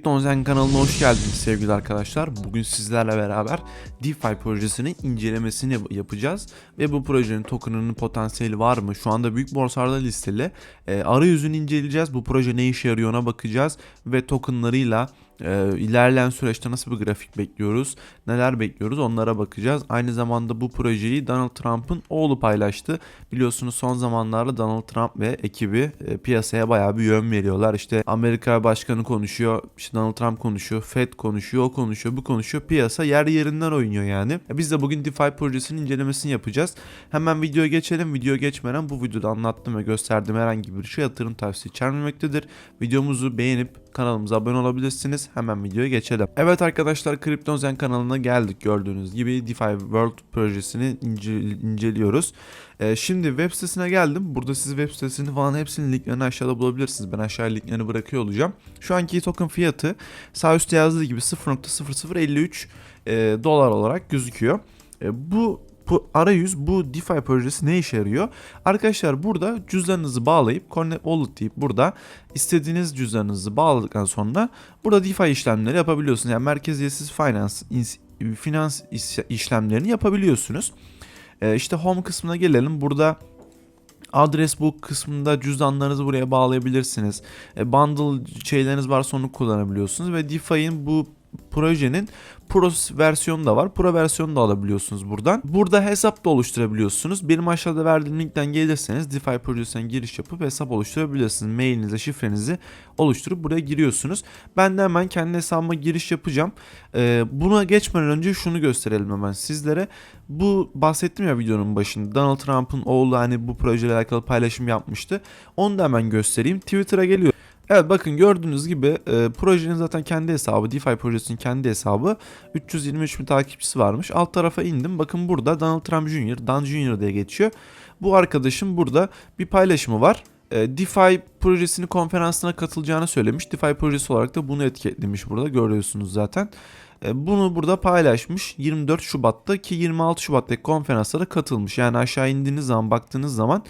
Kriptonzen kanalına hoş geldiniz sevgili arkadaşlar. Bugün sizlerle beraber DeFi projesinin incelemesini yapacağız. Ve bu projenin tokenının potansiyeli var mı? Şu anda büyük borsalarda listeli. E, arayüzünü inceleyeceğiz. Bu proje ne işe yarıyor ona bakacağız. Ve tokenlarıyla e, ilerleyen süreçte nasıl bir grafik bekliyoruz, neler bekliyoruz onlara bakacağız. Aynı zamanda bu projeyi Donald Trump'ın oğlu paylaştı. Biliyorsunuz son zamanlarda Donald Trump ve ekibi e, piyasaya bayağı bir yön veriyorlar. İşte Amerika Başkanı konuşuyor, işte Donald Trump konuşuyor, Fed konuşuyor, o konuşuyor, bu konuşuyor. Piyasa yer yerinden oynuyor yani. E, Biz de bugün DeFi projesinin incelemesini yapacağız. Hemen videoya geçelim. Video geçmeden bu videoda anlattığım ve gösterdiğim herhangi bir şey yatırım tavsiye içermemektedir. Videomuzu beğenip kanalımıza abone olabilirsiniz. Hemen videoya geçelim. Evet arkadaşlar Kriptonzen kanalına geldik gördüğünüz gibi DeFi World projesini ince- inceliyoruz. Ee, şimdi web sitesine geldim. Burada siz web sitesini falan hepsinin linklerini aşağıda bulabilirsiniz. Ben aşağıya linklerini bırakıyor olacağım. Şu anki token fiyatı sağ üstte yazdığı gibi 0.0053 e, dolar olarak gözüküyor. E, bu bu arayüz bu DeFi projesi ne işe yarıyor? Arkadaşlar burada cüzdanınızı bağlayıp Connect Wallet deyip burada istediğiniz cüzdanınızı bağladıktan sonra burada DeFi işlemleri yapabiliyorsunuz. Yani merkeziyetsiz finance, finans iş- işlemlerini yapabiliyorsunuz. Ee, işte home kısmına gelelim. Burada adres book kısmında cüzdanlarınızı buraya bağlayabilirsiniz. E, bundle şeyleriniz varsa onu kullanabiliyorsunuz ve DeFi'nin bu projenin Pro versiyonu da var. Pro versiyonu da alabiliyorsunuz buradan. Burada hesap da oluşturabiliyorsunuz. Benim aşağıda verdiğim linkten gelirseniz DeFi projesine giriş yapıp hesap oluşturabilirsiniz. Mailinize, şifrenizi oluşturup buraya giriyorsunuz. Ben de hemen kendi hesabıma giriş yapacağım. Ee, buna geçmeden önce şunu gösterelim hemen sizlere. Bu bahsettim ya videonun başında. Donald Trump'ın oğlu hani bu projeyle alakalı paylaşım yapmıştı. Onu da hemen göstereyim. Twitter'a geliyor. Evet bakın gördüğünüz gibi e, projenin zaten kendi hesabı, DeFi projesinin kendi hesabı 323 bin takipçisi varmış. Alt tarafa indim. Bakın burada Donald Trump Jr., Dan Jr. diye geçiyor. Bu arkadaşım burada bir paylaşımı var. E, DeFi projesini konferansına katılacağını söylemiş. DeFi projesi olarak da bunu etiketlemiş burada görüyorsunuz zaten. E, Bunu burada paylaşmış 24 Şubat'ta ki 26 Şubat'taki konferanslara katılmış. Yani aşağı indiğiniz zaman baktığınız zaman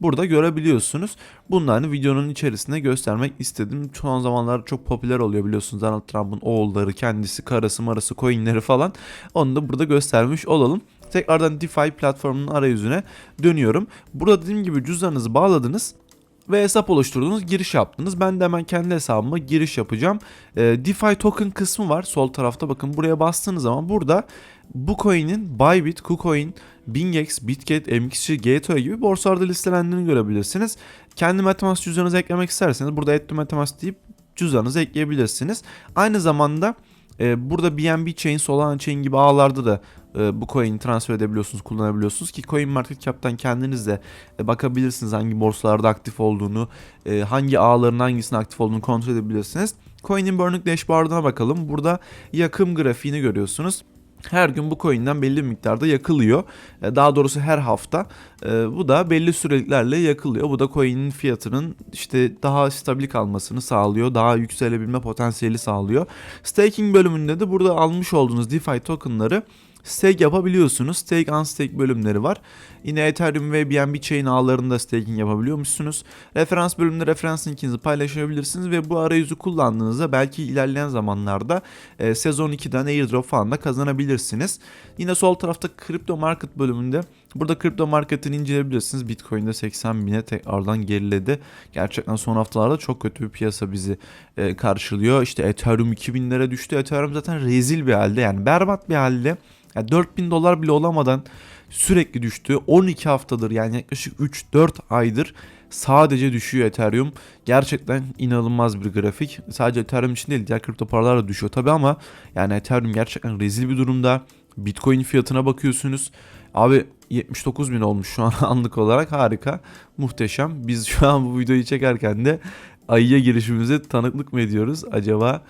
burada görebiliyorsunuz. Bunları videonun içerisinde göstermek istedim. Son zamanlarda çok popüler oluyor biliyorsunuz Donald Trump'ın oğulları, kendisi, karısı, marası, coinleri falan. Onu da burada göstermiş olalım. Tekrardan DeFi platformunun arayüzüne dönüyorum. Burada dediğim gibi cüzdanınızı bağladınız ve hesap oluşturdunuz, giriş yaptınız. Ben de hemen kendi hesabıma giriş yapacağım. E, DeFi token kısmı var sol tarafta. Bakın buraya bastığınız zaman burada bu coin'in Bybit, KuCoin, BingX, Bitget, MXC, Gateway gibi borsalarda listelendiğini görebilirsiniz. Kendi MetaMask cüzdanınızı eklemek isterseniz burada to MetaMask deyip cüzdanınızı ekleyebilirsiniz. Aynı zamanda e, burada BNB Chain, Solana Chain gibi ağlarda da e, bu coin'i transfer edebiliyorsunuz, kullanabiliyorsunuz ki Coin Market Cap'tan kendiniz de e, bakabilirsiniz hangi borsalarda aktif olduğunu, e, hangi ağların hangisinin aktif olduğunu kontrol edebilirsiniz. Coin'in Burning Dashboard'una bakalım. Burada yakım grafiğini görüyorsunuz. Her gün bu coin'den belli bir miktarda yakılıyor. Daha doğrusu her hafta. Bu da belli süreliklerle yakılıyor. Bu da coin'in fiyatının işte daha stabil kalmasını sağlıyor. Daha yükselebilme potansiyeli sağlıyor. Staking bölümünde de burada almış olduğunuz DeFi tokenları stake yapabiliyorsunuz. Stake unstake bölümleri var. Yine Ethereum ve BNB chain ağlarında staking yapabiliyormuşsunuz. Referans bölümünde referans linkinizi paylaşabilirsiniz ve bu arayüzü kullandığınızda belki ilerleyen zamanlarda e, sezon 2'den airdrop falan da kazanabilirsiniz. Yine sol tarafta kripto market bölümünde burada kripto marketini inceleyebilirsiniz. Bitcoin'de 80 bine tekrardan geriledi. Gerçekten son haftalarda çok kötü bir piyasa bizi e, karşılıyor. İşte Ethereum 2000'lere düştü. Ethereum zaten rezil bir halde yani berbat bir halde. Yani 4000 dolar bile olamadan sürekli düştü. 12 haftadır yani yaklaşık 3-4 aydır sadece düşüyor Ethereum. Gerçekten inanılmaz bir grafik. Sadece Ethereum için değil diğer kripto paralar da düşüyor tabi ama yani Ethereum gerçekten rezil bir durumda. Bitcoin fiyatına bakıyorsunuz. Abi 79 bin olmuş şu an anlık olarak harika. Muhteşem. Biz şu an bu videoyu çekerken de ayıya girişimize tanıklık mı ediyoruz acaba?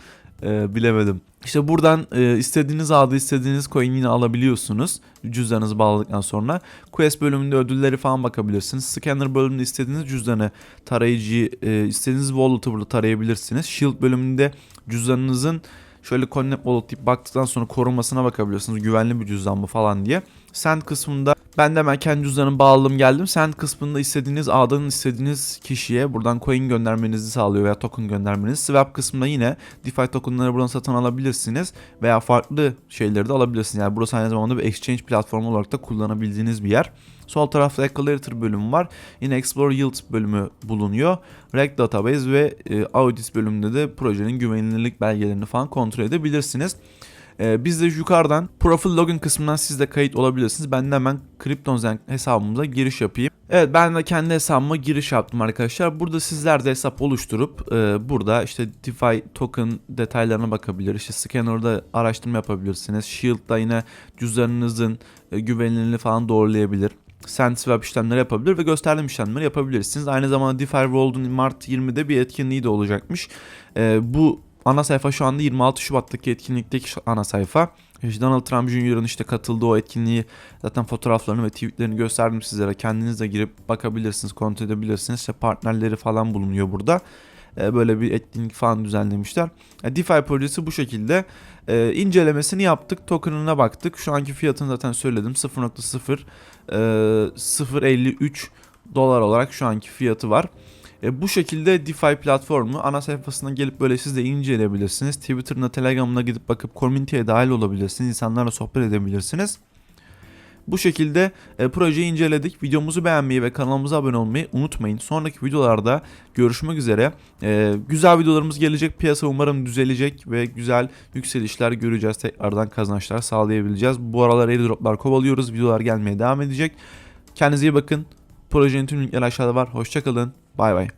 Ee, bilemedim. İşte buradan e, istediğiniz adı istediğiniz coin alabiliyorsunuz. Cüzdanınızı bağladıktan sonra. Quest bölümünde ödülleri falan bakabilirsiniz. Scanner bölümünde istediğiniz cüzdanı tarayıcıyı e, istediğiniz wallet'ı burada tarayabilirsiniz. Shield bölümünde cüzdanınızın şöyle Connect Wallet deyip baktıktan sonra korumasına bakabiliyorsunuz. Güvenli bir cüzdan mı falan diye. Send kısmında ben de hemen kendi cüzdanımı bağladım geldim. Send kısmında istediğiniz ağdan istediğiniz kişiye buradan coin göndermenizi sağlıyor veya token göndermenizi. Swap kısmında yine DeFi tokenları buradan satın alabilirsiniz veya farklı şeyleri de alabilirsiniz. Yani burası aynı zamanda bir exchange platformu olarak da kullanabildiğiniz bir yer. Sol tarafta Accelerator bölümü var. Yine Explore Yield bölümü bulunuyor. Reg Database ve e, Audit bölümünde de projenin güvenilirlik belgelerini falan kontrol edebilirsiniz. Ee, biz de yukarıdan profil login kısmından siz de kayıt olabilirsiniz. Ben de hemen CryptoZen hesabımıza giriş yapayım. Evet ben de kendi hesabıma giriş yaptım arkadaşlar. Burada sizler de hesap oluşturup e, burada işte DeFi token detaylarına bakabilir. İşte scanner'da araştırma yapabilirsiniz. Shield'da yine cüzdanınızın e, güvenilirliğini falan doğrulayabilir. Send swap işlemleri yapabilir ve gösterdiğim işlemleri yapabilirsiniz. Aynı zamanda DeFi World'un Mart 20'de bir etkinliği de olacakmış. E, bu ana sayfa şu anda 26 Şubat'taki etkinlikteki ana sayfa. İşte Donald Trump Jr.'ın işte katıldığı o etkinliği zaten fotoğraflarını ve tweetlerini gösterdim sizlere. Kendiniz de girip bakabilirsiniz, kontrol edebilirsiniz. İşte partnerleri falan bulunuyor burada. Ee, böyle bir etkinlik falan düzenlemişler. Yani DeFi projesi bu şekilde. İncelemesini yaptık, token'ına baktık. Şu anki fiyatını zaten söyledim. 0.0 e, 0.53 dolar olarak şu anki fiyatı var. E, bu şekilde DeFi platformu ana sayfasına gelip böyle siz de inceleyebilirsiniz. Twitter'ına, Telegram'ına gidip bakıp komüniteye dahil olabilirsiniz. İnsanlarla sohbet edebilirsiniz. Bu şekilde e, projeyi inceledik. Videomuzu beğenmeyi ve kanalımıza abone olmayı unutmayın. Sonraki videolarda görüşmek üzere. E, güzel videolarımız gelecek. Piyasa umarım düzelecek ve güzel yükselişler göreceğiz. Tekrardan kazançlar sağlayabileceğiz. Bu aralar airdroplar kovalıyoruz. Videolar gelmeye devam edecek. Kendinize iyi bakın. Projenin tüm linkleri aşağıda var. Hoşçakalın. Bay bay.